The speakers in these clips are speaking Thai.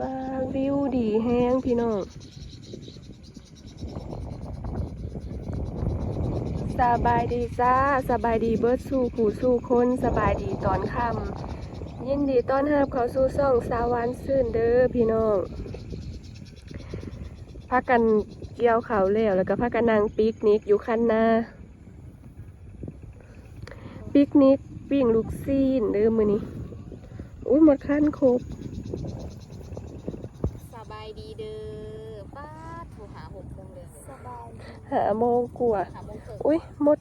ว้าวิวดีแห้งพี่น้องสบายดีจ้าสบายดีเบิร์ดสู่ผู้สู่คนสบายดีตอนค่ำยินดีต้อนรับเขาสู่ช่องสาวหวานซื่นเด้อพี่น้องพักกันเกี่ยวเขาแล้วแล้วก็พักกันนั่งปิกนิกอยู่คันนาปิกนิกปิ้งลูกซีนเด้อมือนี้อุ้ยหมดคันครบ บายดีเด้อป้าดโทรหาหกโมงเลยสบายหาโมงกว่าหาโมงเกิดอุ้ยหมด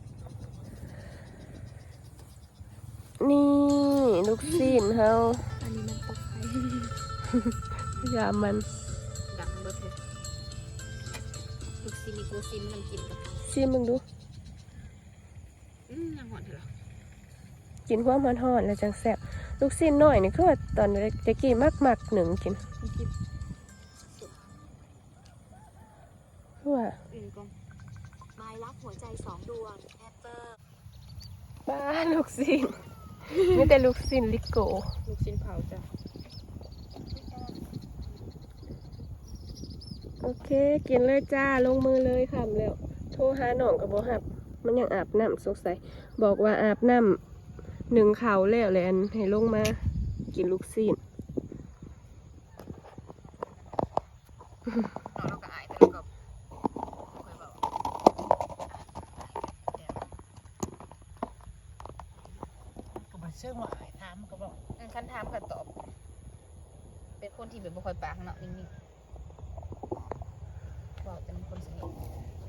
นี่ลูกซีนเฮาอันนี้มันตกไฟยามมันดังเบิดเลยลูกซิลิโกซินมันกินกับซีมึงดูอืมยังหอนเถอะเหรอกินความมันห่อนๆแล้วจังแซ่บลูกซีนน้อยนี่คือว่าตอนตะกี้มักมักๆหนึ่งกินมันกิน คือว่าอื่นกองไม้รักหัวใจสองดวงแอปเปิลป้าลูกซีนมีแต่ลูกซีนลิโก ลูกซินเผาจ้ะ โอเค กินเลยจ้า ลงมือเลยค่ะแล้ว โทรหาหน่องกับโบหับ มันยังอาบน้ำสงสัย บอกว่าอาบน้ำหนึ่งเขาวแล้วเลยอันให้ลงมา กินลูกซีนเราเราก็อายแต่เราก็เคยบอก ก็มาเชื่อว่าหายถามก็บอกอืมคันถามกันตอบ เป็นคนที่แบบบ่ค่อยปากเนาะนิ่งๆบอกแต่เป็นคนสนิท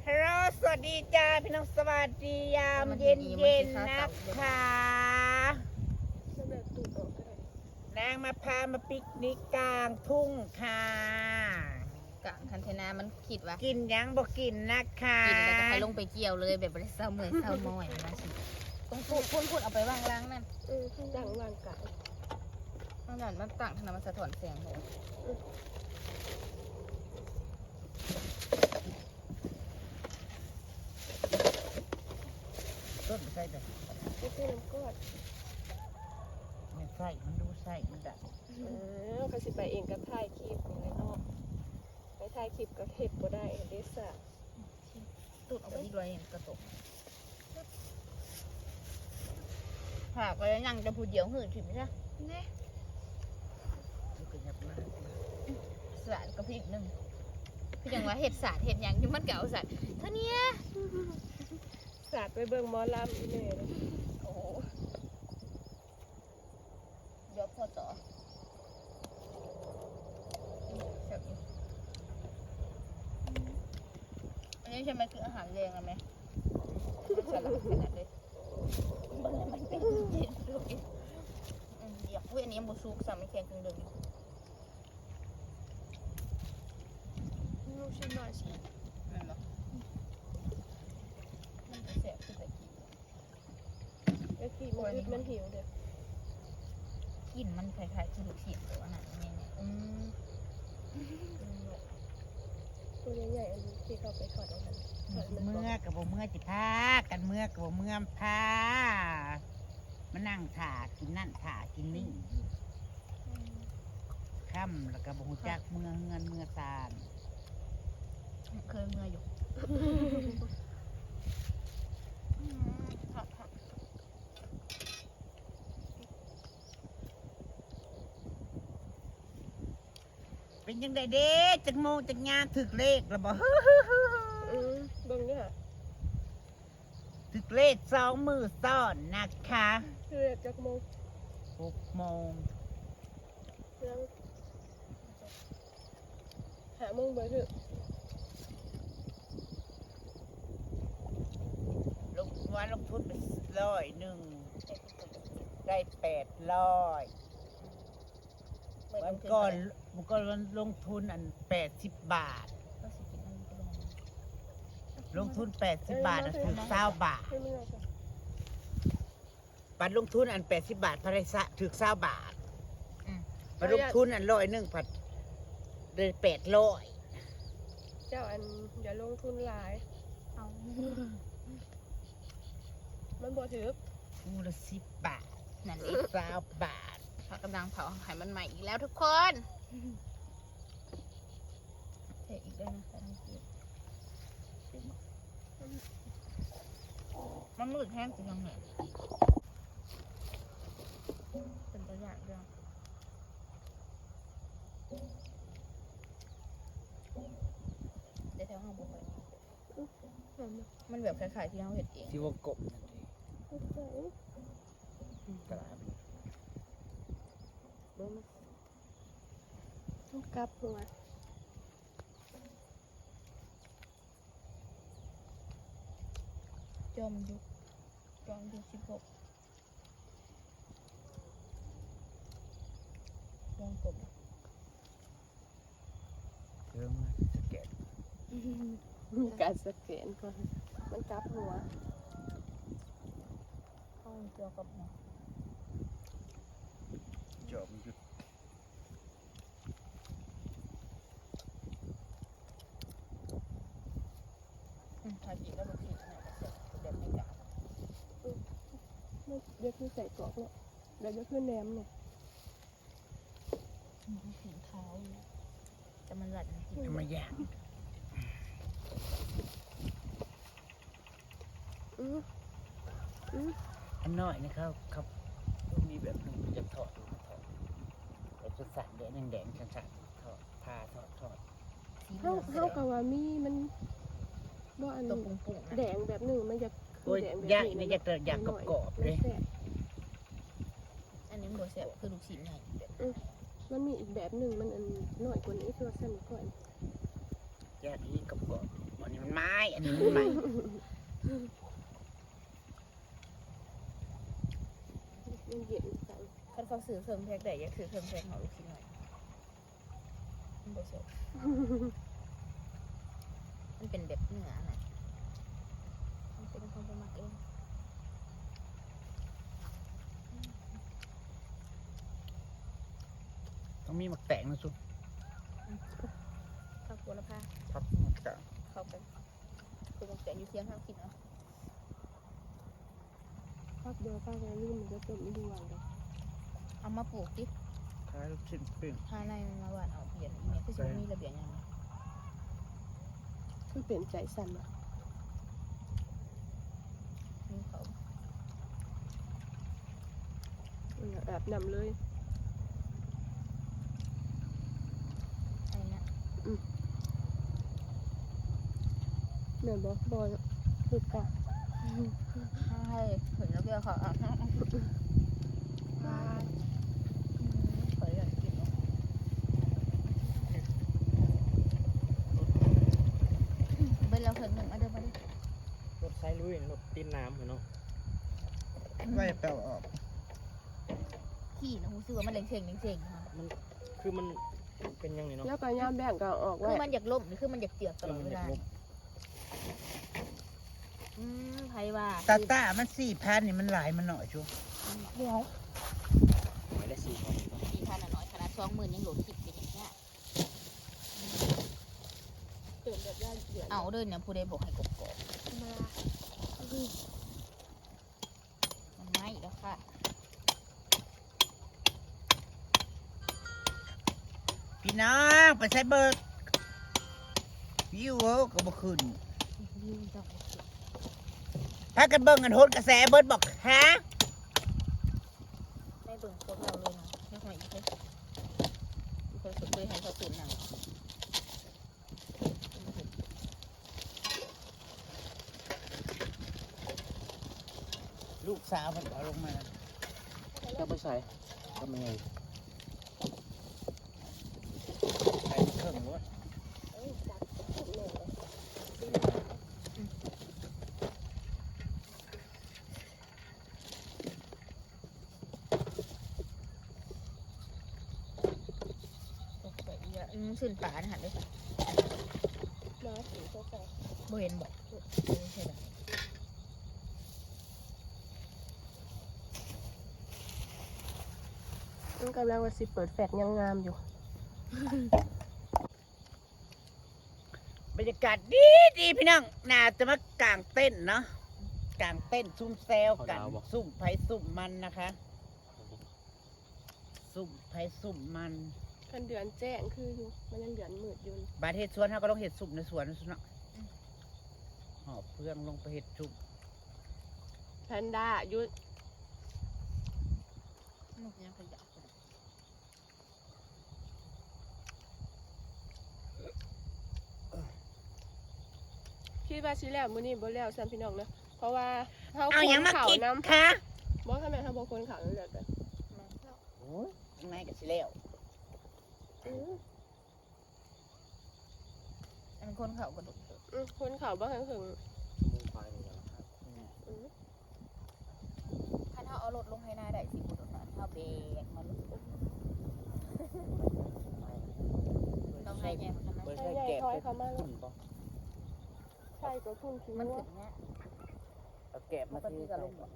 ฮัลโหลสวัสดีจ้าพี่น้องสวัสดียามมันเย็นดีเย็นมันสินะข้าวเต่าคะนางมาพามาปิกนิกกลางทุ่งค่ะกลางคันเทนามันคิดว่ากินยังบอกกินนะคะ กินแล้วก็ให้ลงไปเกี่ยวเลยแบบบริเศร้าเมื่อยเศร้าม้อยนะสิ ต้องพูดพูดพูดเอาไปวางล้างนั่นเออดังวางกายมันนั่นมันต่างทางนั้นมันสะท้อนแสงเลยต้นใส่แต่ไม่ใช่น้ำก้อนไม่ใส่มันดูใส่มันดัเออเขาสิไปเองกับถ่ายคลิปนี่แหละเนาะไปถ่ายคลิปกับเห็ดบ่ได้เดซ่าตูดเอาไปอีกเลยกระตก หากไปยังจะพูดเดียวหื่นถึงไหมเนี่ยมันก็ยับมาสาดกับพี่อีกหนึ่งพี่ยังว่าเห็ดสาดเห็ดหยังอยู่มันเก่าสาดเท่านี้สาดไปเบิ่งหมอลำอีเม่เลยโอ้โหยกพอต่อสับอยู่อันนี้ใช่ไหมคืออาหารแรงอะไหมมันฉลาดขนาดเลย มันมันเป็นเย็ด้วยอืมเดี๋ยวอุ้ยอันนี้ยังบุซุกสั่งไม่แข็งครึ่งเดิมลูกชิ้นหน่อยสินั่นเหรอมันจะแสบคือตะกี้ไอ้พี่มันมันหิวเด้อกลิ่นมันคล้ายๆคือลูกชิ้นแต่ว่าหนังเนี่ยเนี่ยอืม ตัวใหญ่ๆอันนี้ที่เขาไปถอดออกมาถอดมันเมื่อกับบ่เมื่อจิพากันเมื่อกับบ่เมื่อพามานั่งถ่ากินนั่นถ่ากินนี่ค่ำแล้วก็บ่ฮู้จักเมื่อเงินเมื่อตาลเคยเมื่ออยู่อืมครับครับ เป็น ยังไงเด้จักโมงจักงานถึกเลขแล้วบ่อืมเบิ่งเนี่ยถึกเลขสองมือซ้อนนะคะเรียกจักโมงหกโมงยังหาโมงเบ่เถอะลงวันลงทุนไปร้อยหนึ่งได้แปดร้อยเมื่อวันคืก่อน ไปวันก่อนลงทุนอันแปดสิบบาท ก็สิกินอันนี้ก็ได้นะลงทุนแปดสิบบาทอะถึงเศร้าบาทให้ไม่ได้จ้ะปัดลงทุนอันแปดสิบบาทพระไรสะถึงเศร้าบาทอืม ปัดลงทุนอันร้อยหนึ่งผัดได้แปดร้อยเจ้าอันอย่าลงทุนหลาย เอามันบ่ถือคูละสิบบาทนั่นเองเศร้าบาทเขากำลังเผาไข่มันใหม่อีกแล้วทุกคน ส่อีกด้วยนะแต่ทั้งเกียรมันมืดแห้งสิยังไงเป็นตัวอย่างด้วยเดี๋ยวแถวห้องบุกไปมันแบบคล้ายๆที่เราเห็ดเองที่ว่ากบนั่นเองเข้าใจกระลาเป็นเบิ่งนะต้อง กลับหัวจอมยุคจอมยุคสิบหกวงกลมเครื่องสแกนมีการสแกนก่อนมันกลับหัวห้องตัวกับหมอจอบยุด อืมถ่ายจีก็ลูกศิษย์เนี่ยแบบนี้จ้ะไม่เดี๋ยวคือใส่กรอกเนี่ยเดี๋ยวจะขึ้นแหนมเนี่ยมันสีขาวอยู่แต่มันหลัดนะทำไมยากอืออืออันน้อยนะครับครับมีแบบหนึงจะถอดดูมันถอดแต่จะสั่นแดงแดงๆสั่นๆถอดผ้าถอดถอดเหเฮาลืองเฮากับว่ามีมัน บ่อันตัวปุ่งๆนะแดงแบบหนึ่งมันจะคืโอ้ยแดงแบบยากนี้นี่อยากจะอยากกรอบๆเลยมันแซ่บอันนี้มันบดแสบคือลูกศิษย์ใหญ่แบบมันมีอีกแบบหนึ่งมันอันน้อยกว่านี้ที่ว่าสั้นกว่ายากนี้กรอบๆอันนี้มันไม้อันนี้มันไม้มันเย็นสั่งคันเขาซื้อเครื่องแพ็คได้อยากซื้อเครื่องแพ็คของลูกศิษย์หน่อยมันบดแสบมัน เป็นแบบเนื้อน่ะมันเป็นคนประมักเองต้องมีหมักแตงนะซุปข้าวโพดละผ้าพับหมักแตงเข้าไปคือมันแต่อยู่เที่ยงข้างกินเนาะภาพเดียวภาพแล้วลื่นมันจะต้มไม่ดูหวานเลยเอามาปลูกดิคล้ายลูกชิ้นปิ้งถ้าในมันมาหวานเอาเปลี่ยนอีเนี่ยคือจะมีระเบียบยังไง คือเปลี่ยนใจสั่นอะมีเขาอืมอาบน้ำเลยเดี๋ยวบอกบอยคือกะให้เห็นแล้วเบียร์เขาอะขออยากกินเนาะเบิ้ลเราเห็นหนึ่งเอาเดินมาดิ ร ถไซลุยรถตีนน้ำเหรอเนาะไม่แปลออกขี่นะหูซื้อว่ามันเล็งเชงเล็งเชงนะคะมันคือมันเป็นยังไงเนาะแล้วก็ย่ามแบ่งก็เอาออกคืไว้อมันอยากล่มหรือคือมันอยากเจือกตเอลออดมันเวอยาลากลบอืมไผว่าตาตามันสี่พันนี่มันหลายมันหน่อยชัวเดี๋ยวหมายเลขสี่พันสี่พันอะน้อยขนาดสองหมื่นยังโหลดคิดเป็นอย่างเงี้ยเติมแบบย่านเดือดเอาเดินเนี่ยผู้ใดบอกให้กบกบมา มันไม่แล้วค่ะพี่น้องไปใช้เบิร์ดวิวก็บ่ขึ้นยืนจับพากันเบิ่งกันโหดกระแสเบิร์ดบอกฮะได้เบิ่งโคตรเราเลยนะไม่ค่อยอีกเลยอีกคนสุดเลยให้เขาตื่นหนัง ลูกสาวมันเอาลงมาก็ไม่ใช่ก็ไม่ไงใส่เครื่องรถเอ้ยจัดสุดเลยตกไปอีกอะอืมสื่นป่านะฮะเลยมาสีโซฟาบ่เห็นบอกเออใช่ไหม มัน กำลังว่าสิเปิดแฟลชยังงามอยู่ บรรยากาศดีดีพี่น้องน่าจะมากางเต้นท์เนาะกางเต้นท์ซุ่มแซวกันซุ่มไผ่ซุ่มมันนะคะ ซุ่มไผ่ซุ่มมันมันเดือนแจ้งคืออยู่มันยังเดือนมืดอยู่บาดเห็ดสวนเขาก็ต้องเห็ดสุกในสวนนั่นสิเนาะหอบเพื่องลงไปเห็ดสุกแพนด้าหยุดนกยังขยับ คิดว่าสิแล้วมื้อนี้บ่แล้วซ้ํพี่น้องเนาะเพราะว่าเฮาเอาหยังมาขนกินเขานำคะบ่ทำไมเฮาบ่คนเขานั่นแหละแต่มันก็โอ้ยข้างในก็สิแล้วอืออันคนเขากระดูกอือคนเขาบ่ทันถึงมูควายนี่แหละครับอือถ้าเขาเอารถลงให้หน้าได้สิบุตรนั้นเขาเบรกมันต้องให้ไงมันเปิดให้ให้ใหญ่แกะถอยเข้ามาขึ้นบ่ใช่ ก็พุ่งคิ้วมันว่าถึงเนี้ยเอาแกะมาปกติก็ลงบ่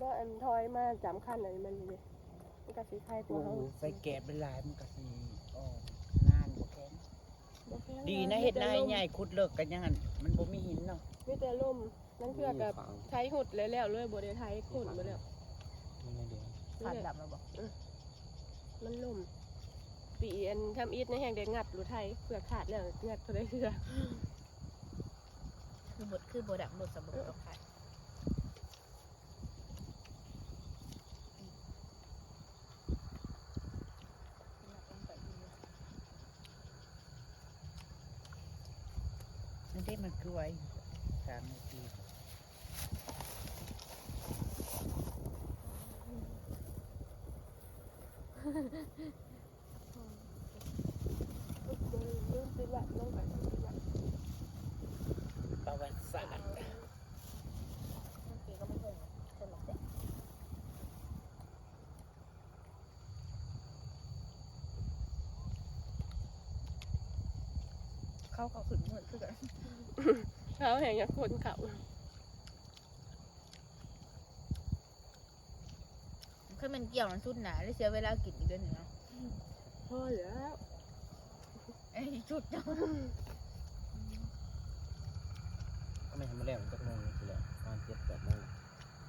ว่าอันถอยมาจำคันอันนี้มันนี่เลยมันก็สิคล้ายกโอ้ว่าเฮาโหใส่แกะเป็นลายมันก็สิอ๋อนานบ่แข็งบ่แข็งดีนะเฮ็ดนายใหญ่ขุดเลิกกันยังหั่นมันบ่มีหินเนาะมีแต่ลมนั่นคือกับไทยหุดเลยแล้วเลยบ่ได้ไทยขุนบ่แล้วนี่ไม่เดียวผ่านดำแล้วบอกมันลมปีอันทำอีทในแห่งเด็งัดรูไทยเปลือกขาดแล้วงัดเท่าได้เคือ คือบทคือบทดับบทสมบูรณ์กับใครนั่นที่มันคือไว้สามนาทีลืมปิดวัดลงไปปิดวัด ประวัติศาสตร์ บางทีก็ไม่เคยคนหรอกแต่ เขาเขาขึ้นเหมือนคือกันเขาแห่งอยากคนเขาคือมันเกี่ยวมันสุดหนาได้เสียเวลากินอีกเดือนหนึ่งเนาะพอแล้วไอ้ชุดเนาะก็ไม่ทำมาแล้วมันจะมงทีละประมาณเจ็ดแปดโมง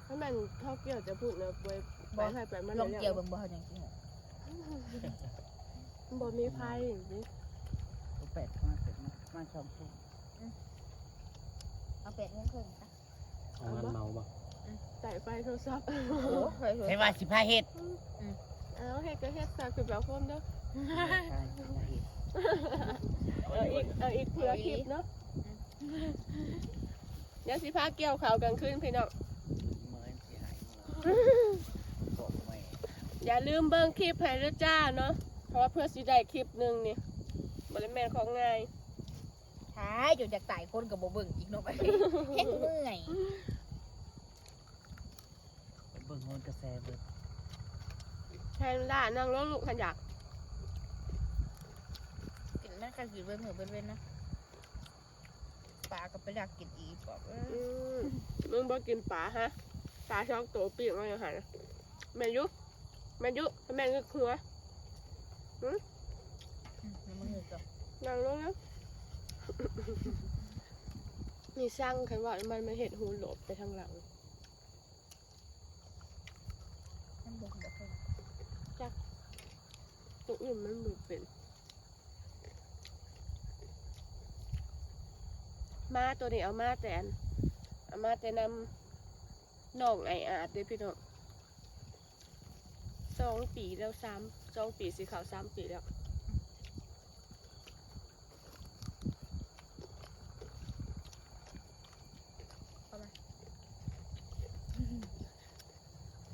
ถ้ามันเท่าเกี่ยวจะพูดนะบอยบอยให้ไปมันลองเกี่ยวบิ่งบ่เขาอย่างจริงเหรอบ่มีไพ่อย่างนี้ มาเสร็จนะมาสองทุ่มเอาแปดโมงครึ่งนะเอางั้นเมาบ่ใส่ไฟโทรศัพท์โอ้โหเคยใช่ว่าสิพาเฮ็ดเอาเฮ็ดก็เฮ็ดซะคือแบบพร้อมเด้อใช่สิพาเฮ็ดเอาอีกเอาอีกเผื่อคลิปเนาะเดี๋ยวสิพาเกี่ยวเขาวกลางคืนพี่น้องเหมือนสิหายบอกไม่อย่าลืมเบิ่งคลิปให้ด้วยจ้าเนาะเพราะว่าเพื่อสิได้คลิปหนึ่งนี่บริแมนของง่าย ท้ายจนจากตายคนกับโบเบิ่งอีกเนาะไปแห้งเมื่อยไปเบิ่งโหนกระแสเบิ่งแทนล่านั่งรถลูกขันอยากกินแม่ก็กินเว้นเหมือนเว้นเว้นนะปลาก็ไปดักกินอีกบอกเออือมมึงบ่กินปลาฮะปลาช่องโตปีกมาอย่างหันแม่นยุแม่นยุแม่นก็คืออืมมันมือก็นั่งรถนะ มีสร้างคันว่ามันมาเห็ดหูหลบไปทางหลัง มันบอกบอกเลยตัวอื่นมันบ่เป็นมาตัวนี้เอามาแต่อันเอามาแต่นำน้องไออาดเด้อพี่น้องสองปีแล้วสามสองปีสีขาวสามปีแล้ว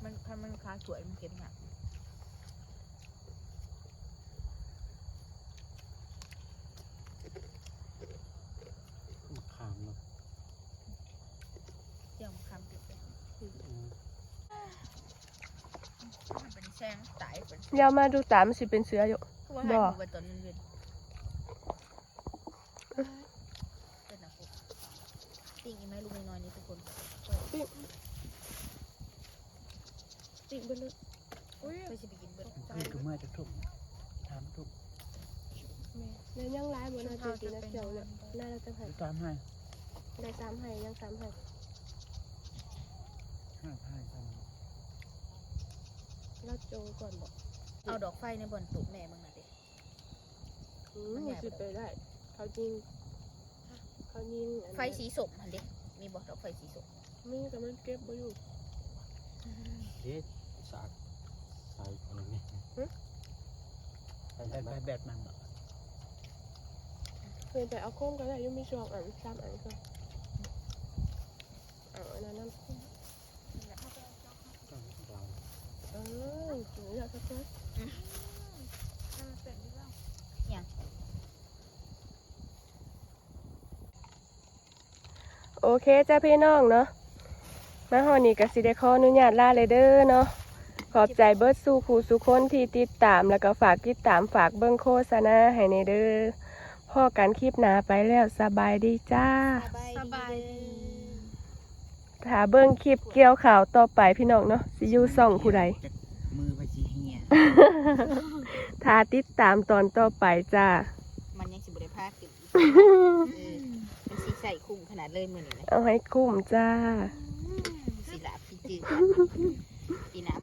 มัน ถ้ามันค้าสวยมันเก็บหนักมะขามเนาะเกี่ยวมาคำติดเลยอืมมันเป็นแซงตายเป็นเดี๋ยวมาดูตามนสิเป็นเสืออยู่ คือว่าให้บ่ดูไปตอนเย็นๆเป็นนะพวกติ่งอีไหมลูกน้อยๆนี่ทุกคน ติดไปเลยอุ้ยไปสิไปกินเบิดคืนก็เมื่อจะทุ่มทำทุ่มแม่แล้วยังร้ายบนนาจะกินนะเจียวเนี่ยน่าจะให้ตามให้ได้สามให้ยังสามให้ห้าพายตามแล้วโจก่อนบอกเอาดอกไฟในบ่อนตุกแม่มึงน่ะดิอืมมันสิไปได้ เขาจริงเขายิงอันนั้นไฟสีสมหั่นดิมีบ่ดอกไฟสีสมมีแต่มันเก็บไว้อยู่เอ๊ะ สากใส่อะไรนี่หึใส่ไปใส่ไปไปแบบมันบ่เคยไปเอาโค้งก็ได้ยังมีชองอันสามอันก็เอาอันนั้นน้ำข้นเราเออหนูอยากสักนะโอเคจ้าพี่น้องเนาะมาฮอนี่กับสิเดขออนุญาตลาเลยเด้อเนาะ ขอบใจเบิร์ดสู่ครูสุคนที่ติดตามแล้วก็ฝากติดตามฝากเบิ้งโฆษณาให้ในเด้อพ่อกันคลิปหนาไปแล้วสบายดีจ้า สบายดีถ้าเบิ้งคลิปเกี่ยวข่าวต่อไปพี่น้องเนาะสิอยู่ส่องผู้ใดมือไปสิเฮียถ้าติดตามตอนต่อไปจ้า มันยังสิบ่ได้พากินอีกเออมันสิใส่คุ้มขนาดเลยมื้อนี้นะเอาให้คุ้มจ้าสิลาบสิจืดอีน้ำ